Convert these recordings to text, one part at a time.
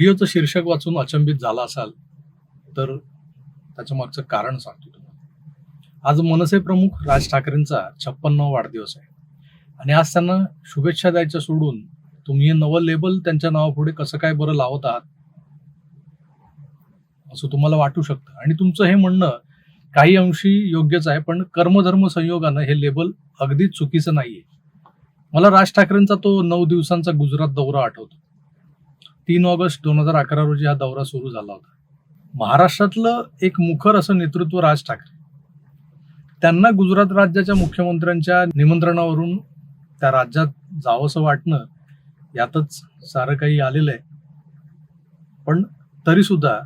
व्हिडिओचं शीर्षक वाचून अचंबित झाला असाल तर त्याच्या मागचं कारण सांगतो तुम्हाला. आज मनसे प्रमुख राज ठाकरेंचा छप्पन्नावा वाढदिवस आहे. आणि आज त्यांना शुभेच्छा द्यायच्या सोडून तुम्ही हे नवं लेबल त्यांच्या नावापुढे कसं काय बरं लावत आहात असं तुम्हाला वाटू शकतं. आणि तुमचं हे म्हणणं काही अंशी योग्यच आहे पण कर्मधर्म संयोगानं हे लेबल अगदीच चुकीचं नाहीये. मला राज ठाकरेंचा तो नऊ दिवसांचा गुजरात दौरा आठवतो. तीन ऑगस्ट दोन हजार अकरा रोजी हा दौरा सुरू झाला होता. महाराष्ट्रातलं एक मुखर असं नेतृत्व राज ठाकरे. त्यांना गुजरात राज्याच्या मुख्यमंत्र्यांच्या निमंत्रणावरून त्या राज्यात जावंसं वाटणं यातच सारं काही आलेलं आहे. पण तरी सुद्धा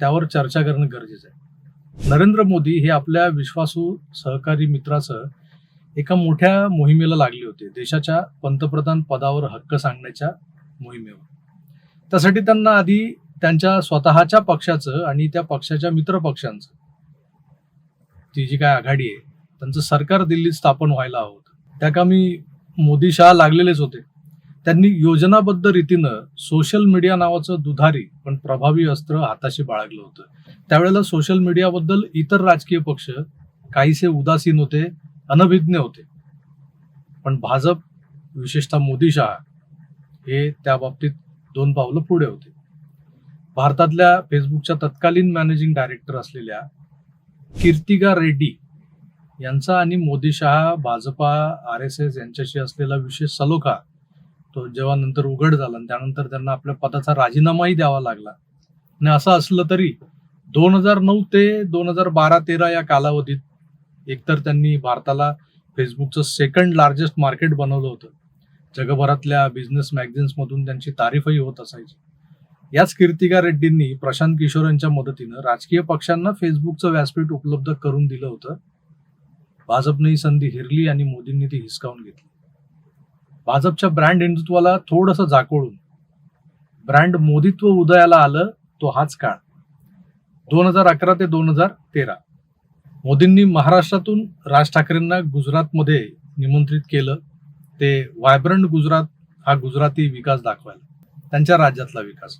त्यावर चर्चा करणं गरजेचं आहे. नरेंद्र मोदी हे आपल्या विश्वासू सहकारी मित्रासह एका मोठ्या मोहिमेला लागले होते. देशाच्या पंतप्रधान पदावर हक्क सांगण्याच्या मोहिमेवर. त्यासाठी त्यांना आधी त्यांच्या स्वतःच्या पक्षाचं आणि त्या पक्षाच्या मित्र पक्षांचं ती जी काय आघाडी आहे त्यांचं सरकार दिल्लीत स्थापन व्हायला हवं होतं. त्या कामी मोदी शहा लागलेलेच होते. त्यांनी योजनाबद्ध रीतीनं सोशल मीडिया नावाचं दुधारी पण प्रभावी अस्त्र हाताशी बाळगलं होतं. त्यावेळेला सोशल मीडियाबद्दल इतर राजकीय पक्ष काहीसे उदासीन होते अनभिज्ञ होते. पण भाजप विशेषतः मोदी शहा हे त्या बाबतीत दोन पावलं पुढे होते. भारतातल्या फेसबुकच्या तत्कालीन मॅनेजिंग डायरेक्टर असलेल्या कीर्तिका रेड्डी यांचा आणि Modi Shah Bhajapa R S S यांच्याशी असलेला विशेष सलोखा तो जेव्हा नंतर उघड झाला आणि त्यानंतर त्यांना आपल्या पदाचा राजीनामाही द्यावा लागला. आणि असं असलं तरी दोन हजार नऊ ते दोन हजार बारा तेरा या कालावधीत एकतर त्यांनी भारताला फेसबुकचं सेकंड लार्जेस्ट मार्केट बनवलं होतं. जगभरातल्या बिझनेस मॅगझिन्समधून त्यांची तारीफही होत असायची. याच कीर्तिका रेड्डींनी प्रशांत किशोर यांच्या मदतीनं राजकीय पक्षांना फेसबुकचं व्यासपीठ उपलब्ध करून दिलं होतं. भाजपने ही संधी हिरली आणि मोदींनी ती हिसकावून घेतली. भाजपच्या ब्रँड हिंदुत्वाला थोडंसं झाकोळून ब्रँड मोदीत्व उदयाला आलं तो हाच काळ. दोन हजार अकरा ते दोन हजार तेरा. मोदींनी महाराष्ट्रातून राज ठाकरेंना गुजरातमध्ये निमंत्रित केलं. ते वायब्रंट गुजरात हा गुजराती विकास दाखवायला. त्यांच्या राज्यातला विकास.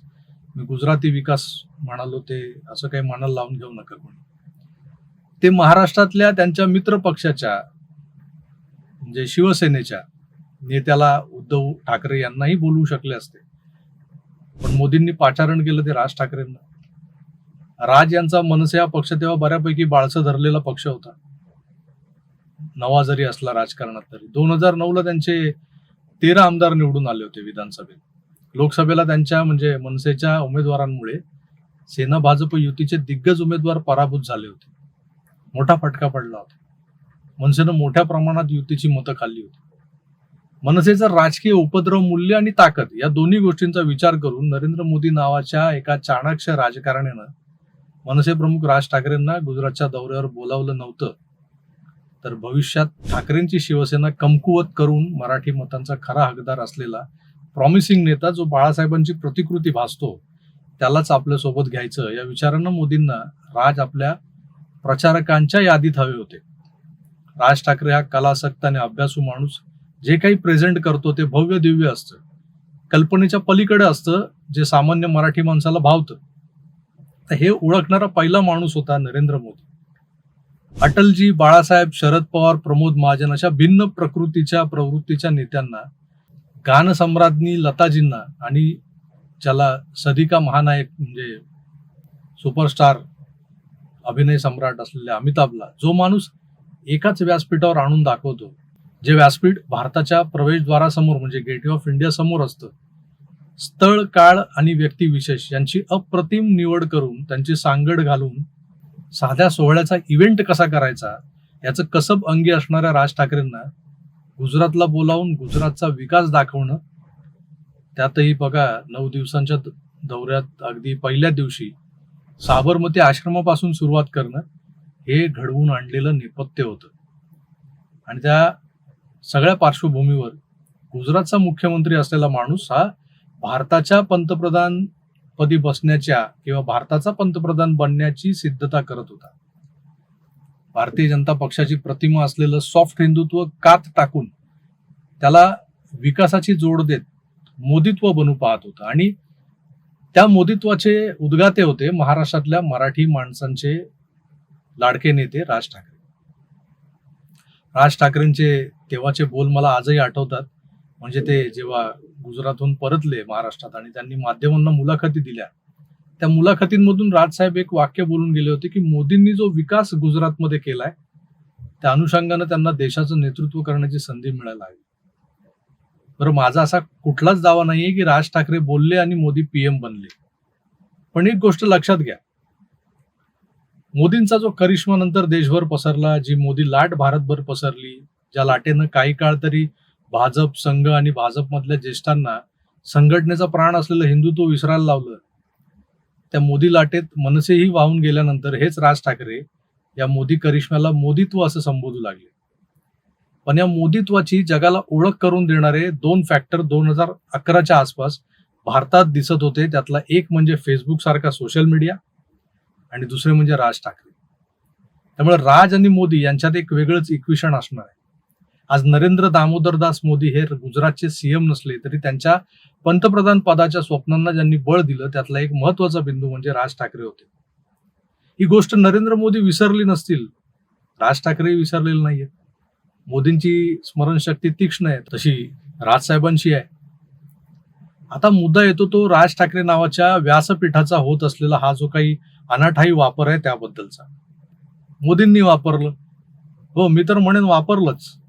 मी गुजराती विकास म्हणालो ते असं काही मनाला लावून घेऊ नका कोणी. ते महाराष्ट्रातल्या त्यांच्या मित्र पक्षाच्या म्हणजे शिवसेनेच्या नेत्याला उद्धव ठाकरे यांनाही बोलवू शकले असते. पण मोदींनी पाचारण केलं ते राज ठाकरेंना. राज यांचा मनसे हा पक्ष तेव्हा बऱ्यापैकी बाळसं धरलेला पक्ष होता. नवा जरी असला राजकारणात तरी. दोन हजार नऊ ला त्यांचे तेरा आमदार निवडून आले होते विधानसभेत. लोकसभेला त्यांच्या म्हणजे मनसेच्या उमेदवारांमुळे सेना भाजप युतीचे दिग्गज उमेदवार पराभूत झाले होते. मोठा फटका पडला होता. मनसेनं मोठ्या प्रमाणात युतीची मतं खाल्ली होती. मनसेचं राजकीय उपद्रव मूल्य आणि ताकद या दोन्ही गोष्टींचा विचार करून नरेंद्र मोदी नावाच्या एका चाणाक्ष राजकारण्यानं मनसे प्रमुख राज ठाकरेंना गुजरातच्या दौऱ्यावर बोलावलं नव्हतं. तर भविष्यात ठाकरेंची शिवसेना कमकुवत करून मराठी मतांचा खरा हकदार असलेला प्रॉमिसिंग नेता जो बाळासाहेबांची प्रतिकृती भासतो त्यालाच आपल्यासोबत घ्यायचं. या विचारानं मोदींना राज आपल्या प्रचारकांच्या यादीत हवे होते. राज ठाकरे हा कलासक्त आणि अभ्यासू माणूस. जे काही प्रेझेंट करतो ते भव्य दिव्य असतं. कल्पनेच्या पलीकडे असतं जे सामान्य मराठी माणसाला भावतं. तर हे ओळखणारा पहिला माणूस होता नरेंद्र मोदी. अटलजी बाळासाहेब शरद पवार प्रमोद महाजन अशा भिन्न प्रकृतीच्या प्रवृत्तीच्या नेत्यांना गानसम्राज्ञी लताजींना आणि ज्याला सदिका महानायक म्हणजे सुपरस्टार अभिनय सम्राट असलेल्या अमिताभला जो माणूस एकाच व्यासपीठावर आणून दाखवतो जे व्यासपीठ भारताच्या प्रवेशद्वारासमोर म्हणजे गेटवे ऑफ इंडिया समोर असतं. स्थळ काळ आणि व्यक्तिविशेष यांची अप्रतिम निवड करून त्यांची सांगड घालून साध्या सोहळ्याचा इव्हेंट कसा करायचा याचं कसब अंगी असणाऱ्या राज ठाकरेंना गुजरातला बोलावून गुजरातचा विकास दाखवणं त्यातही बघा नऊ दिवसांच्या दौऱ्यात अगदी पहिल्या दिवशी साबरमती आश्रमापासून सुरुवात करणं हे घडवून आणलेलं नेपथ्य होतं. आणि त्या सगळ्या पार्श्वभूमीवर गुजरातचा मुख्यमंत्री असलेला माणूस हा भारताच्या पंतप्रधान पदी बसण्याच्या किंवा भारताचा पंतप्रधान बनण्याची सिद्धता करत होता. भारतीय जनता पक्षाची प्रतिमा असलेलं सॉफ्ट हिंदुत्व कात टाकून त्याला विकासाची जोड देत मोदित्व बनू पाहत होतं. आणि त्या मोदीत्वाचे उद्गाते होते महाराष्ट्रातल्या मराठी माणसांचे लाडके नेते राज ठाकरे. राज ठाकरेंचे तेव्हाचे बोल मला आजही आठवतात. म्हणजे ते जेव्हा गुजरातहून परतले महाराष्ट्रात आणि त्यांनी माध्यमांना मुलाखती दिल्या त्या मुलाखतींमधून राजसाहेब एक वाक्य बोलून गेले होते की मोदींनी जो विकास गुजरातमध्ये केलाय त्या अनुषंगानं त्यांना देशाचं नेतृत्व करण्याची संधी मिळायला हवी. बरं माझा असा कुठलाच दावा नाहीये की राज ठाकरे बोलले आणि मोदी पीएम बनले. पण एक गोष्ट लक्षात घ्या. मोदींचा जो करिश्मा नंतर देशभर पसरला जी मोदी लाट भारतभर पसरली ज्या लाटेनं काही काळ तरी भाजप संघ आणि भाजपमधल्या ज्येष्ठांना संघटनेचा प्राण असलेलं हिंदुत्व विसरायला लावलं. त्या मोदी लाटेत मनसेही वाहून गेल्यानंतर हेच राज ठाकरे या मोदी करिश्म्याला मोदीत्व असं संबोधू लागले. पण या मोदीत्वाची जगाला ओळख करून देणारे दोन फॅक्टर दोन हजार अकराच्या आसपास भारतात दिसत होते. त्यातला एक म्हणजे फेसबुक सारखा सोशल मीडिया आणि दुसरे म्हणजे राज ठाकरे. त्यामुळे राज आणि मोदी यांच्यात एक वेगळंच इक्वेशन असणार आहे. आज नरेंद्र दामोदर दास मोदी हे गुजरातचे सीएम नसले तरी त्यांच्या पंतप्रधान पदाच्या स्वप्नांना ज्यांनी बळ दिलं त्यातला एक महत्त्वाचा बिंदू म्हणजे राज ठाकरे होते. ही गोष्ट नरेंद्र मोदी विसरली नसतील. राज ठाकरे विसरलेले नाहीये. मोदींची स्मरणशक्ती तीक्ष्ण आहे तशी राजसाहेबांशी आहे. आता मुद्दा येतो तो राज ठाकरे नावाच्या व्यासपीठाचा होत असलेला हा जो काही अनाठाई वापर आहे त्याबद्दलचा. मोदींनी वापरलं. हो मी तर म्हणेन वापरलंच.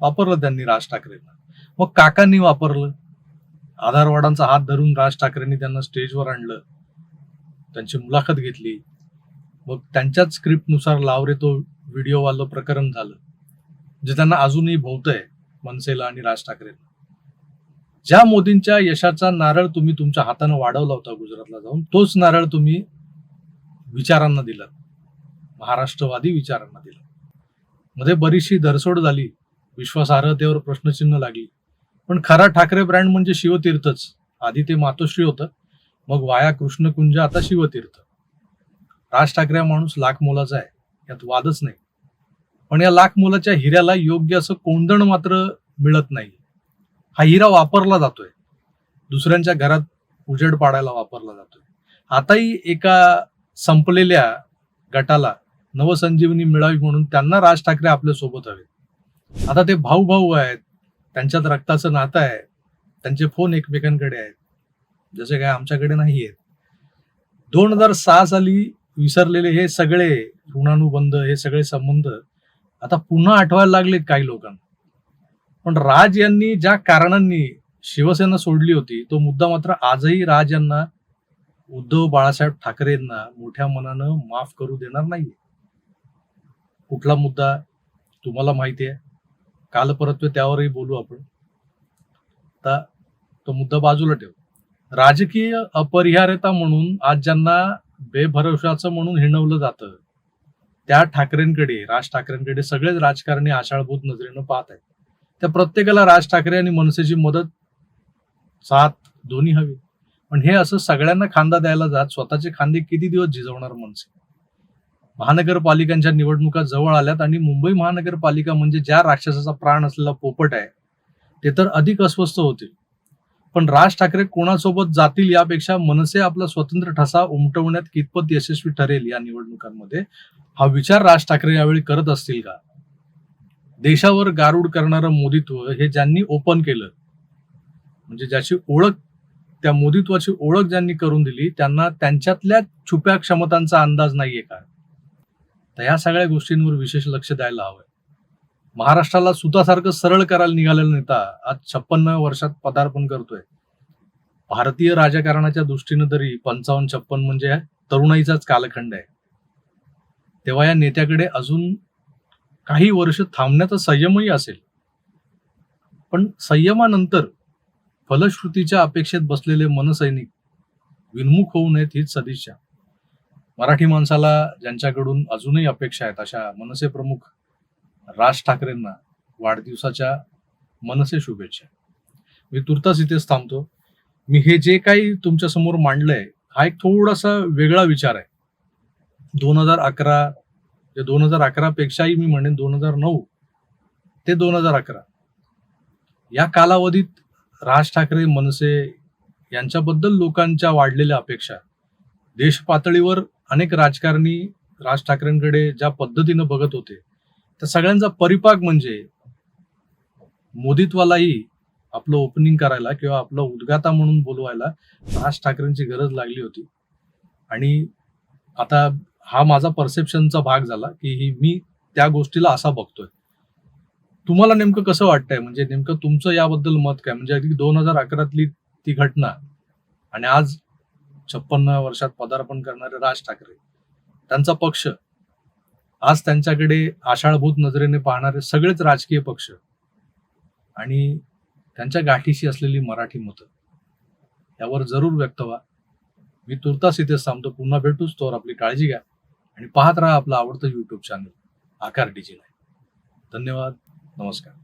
वापरलं त्यांनी राज ठाकरेंना. मग काकांनी वापरलं? आधारवाडांचा हात धरून राज ठाकरेंनी त्यांना स्टेजवर आणलं. त्यांची मुलाखत घेतली. मग त्यांच्याच स्क्रिप्टनुसार लावरे तो व्हिडिओवालं प्रकरण झालं जे त्यांना अजूनही भोवतंय मनसेला आणि राज ठाकरेंना. ज्या मोदींच्या यशाचा नारळ तुम्ही तुमच्या हातानं वाढवला होता गुजरातला जाऊन तोच नारळ तुम्ही विचारांना दिला. महाराष्ट्रवादी विचारांना दिला. मध्ये बरीचशी धरसोड झाली. विश्वासार्हतेवर प्रश्नचिन्ह लागली. पण खरा ठाकरे ब्रँड म्हणजे शिवतीर्थच. आधी ते मातोश्री होतं. मग वाया कृष्णकुंज आता शिवतीर्थ. राज ठाकरे माणूस लाख मोलाचा आहे. यात वादच नाही. पण या लाख मोलाच्या हिऱ्याला योग्य असं कोंदण मात्र मिळत नाही. हा हिरा वापरला जातोय. दुसऱ्यांच्या घरात उजेड पाडायला वापरला जातोय. आताही एका संपलेल्या गटाला नवसंजीवनी मिळावी म्हणून त्यांना राज ठाकरे आपल्यासोबत हवेत. आता ते भाऊ भाऊ आहेत. त्यांच्यात रक्ताचं नातं आहे. त्यांचे फोन एकमेकांकडे आहेत. जसे काय आमच्याकडे नाही आहेत दोन हजार सहा साली विसरलेले हे सगळे ऋणानुबंध हे सगळे संबंध आता पुन्हा आठवायला लागलेत काही लोकांना. पण राज यांनी ज्या कारणांनी शिवसेना सोडली होती तो मुद्दा मात्र आजही राज यांना उद्धव बाळासाहेब ठाकरेंना मोठ्या मनानं माफ करू देणार नाहीये. कुठला मुद्दा तुम्हाला माहिती आहे काल परत त्यावरही बोलू आपण. आता तो मुद्दा बाजूला ठेव. राजकीय अपरिहार्यता म्हणून आज ज्यांना बेभरवशाचं म्हणून हिणवलं जातं त्या ठाकरेंकडे राज ठाकरेंकडे सगळेच राजकारणी आषाढभूत नजरेनं पाहत आहेत. त्या प्रत्येकाला राज ठाकरे आणि मनसेची मदत साथ दोन्ही हवी. पण हे असं सगळ्यांना खांदा द्यायला जात स्वतःचे खांदे किती दिवस झिजवणार मनसे? महानगरपालिकांच्या निवडणुका जवळ आल्यात आणि मुंबई महानगरपालिका म्हणजे ज्या राक्षसाचा प्राण असलेला पोपट आहे ते तर अधिक अस्वस्थ होतील. पण राज ठाकरे कोणासोबत जातील यापेक्षा मनसे आपला स्वतंत्र ठसा उमटवण्यात कितपत यशस्वी ठरेल या निवडणुकांमध्ये हा विचार राज ठाकरे यावेळी करत असतील का? देशावर गारूड करणारं मोदीत्व हे ज्यांनी ओपन केलं म्हणजे ज्याची ओळख त्या मोदीत्वाची ओळख ज्यांनी करून दिली त्यांना त्यांच्यातल्या छुप्या क्षमतांचा अंदाज नाहीये का? तर या सगळ्या गोष्टींवर विशेष लक्ष द्यायला हवंय. महाराष्ट्राला सुतासारखं सरळ करायला निघालेला नेता आज छप्पन्न वर्षात पदार्पण करतोय. भारतीय राजकारणाच्या दृष्टीनं तरी पंचावन्न छप्पन म्हणजे तरुणाईचाच कालखंड आहे. तेव्हा या नेत्याकडे अजून काही वर्ष थांबण्याचा संयमही असेल. पण संयमानंतर फलश्रुतीच्या अपेक्षेत बसलेले मनसैनिक विन्मुख होऊ नयेत हीच सदिच्छा. मराठी माणसाला ज्यांच्याकडून अजूनही अपेक्षा आहेत अशा मनसे प्रमुख राज ठाकरेंना वाढदिवसाच्या मनसे शुभेच्छा. मी तुर्तास इथेच थांबतो. मी हे जे काही तुमच्यासमोर मांडलंय हा एक थोडासा वेगळा विचार आहे. दोन हजार अकरा ते दोन हजार अकरा पेक्षाही मी म्हणेन दोन हजार नऊ ते दोन हजार अकरा. या कालावधीत राज ठाकरे मनसे यांच्याबद्दल लोकांच्या वाढलेल्या अपेक्षा देश पातळीवर अनेक राजकारणी राज ठाकरेंकडे ज्या पद्धतीनं बघत होते त्या सगळ्यांचा परिपाक म्हणजे मोदीतवालाही आपलं ओपनिंग करायला किंवा आपलं उद्गाता म्हणून बोलवायला राज ठाकरेंची गरज लागली होती. आणि आता हा माझा परसेप्शनचा भाग झाला की ही मी त्या गोष्टीला असा बघतोय. तुम्हाला नेमकं कसं वाटतंय? म्हणजे नेमकं तुमचं याबद्दल मत काय? म्हणजे अगदी दोन हजार अकरातली ती घटना आणि आज छप्पन्न वर्षात पदार्पण करणारे राज ठाकरे. त्यांचा पक्ष आज त्यांच्याकडे आषाढभूत नजरेने पाहणारे सगळेच राजकीय पक्ष आणि त्यांच्या गाठीशी असलेली मराठी मतं. यावर जरूर व्यक्त व्हा. मी तुर्तास इथेच थांबतो. पुन्हा भेटूच तोवर आपली काळजी घ्या आणि पाहत राहा आपलं आवडतं युट्यूब चॅनल आकार डिजिटल धन्यवाद. नमस्कार.